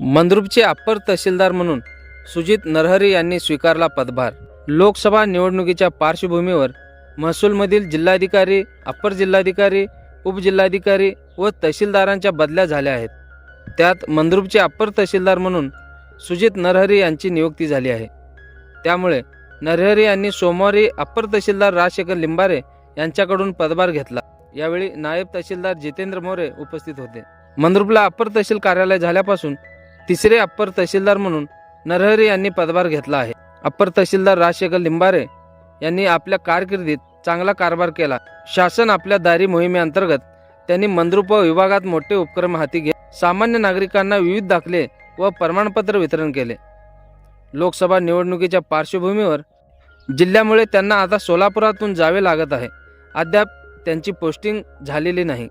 मंद्रुपचे upper तहसीलदार म्हणून सुजित नरहरी यांनी स्वीकारला पदभार. लोकसभा निवडणुकीच्या पार्श्वभूमीवर महसूलमधील जिल्हाधिकारी अप्पर जिल्हाधिकारी उपजिल्हाधिकारी व तहसीलदारांच्या बदल्या झाल्या आहेत. त्यात मंद्रुपचे अप्पर तहसीलदार म्हणून सुजित नरहरी यांची नियुक्ती झाली आहे. त्यामुळे नरहरी यांनी सोमवारी अप्पर तहसीलदार राजशेखर लिंबारे यांच्याकडून पदभार घेतला. यावेळी नायब तहसीलदार जितेंद्र मोरे उपस्थित होते. मंद्रुपला अप्पर तहसील कार्यालय झाल्यापासून तिसरे अप्पर तहसीलदार म्हणून नरहरे यांनी पदभार घेतला आहे. अप्पर तहसीलदार राजशेखर लिंबारे यांनी आपल्या कारकिर्दीत चांगला कारभार केला. शासन आपल्या दारी मोहिमेअंतर्गत त्यांनी मंद्रुप विभागात मोठे उपक्रम हाती घेत सामान्य नागरिकांना विविध दाखले व प्रमाणपत्र वितरण केले. लोकसभा निवडणुकीच्या पार्श्वभूमीवर जिल्ह्यामुळे त्यांना आता सोलापुरातून जावे लागत आहे. अद्याप त्यांची पोस्टिंग झालेली नाही.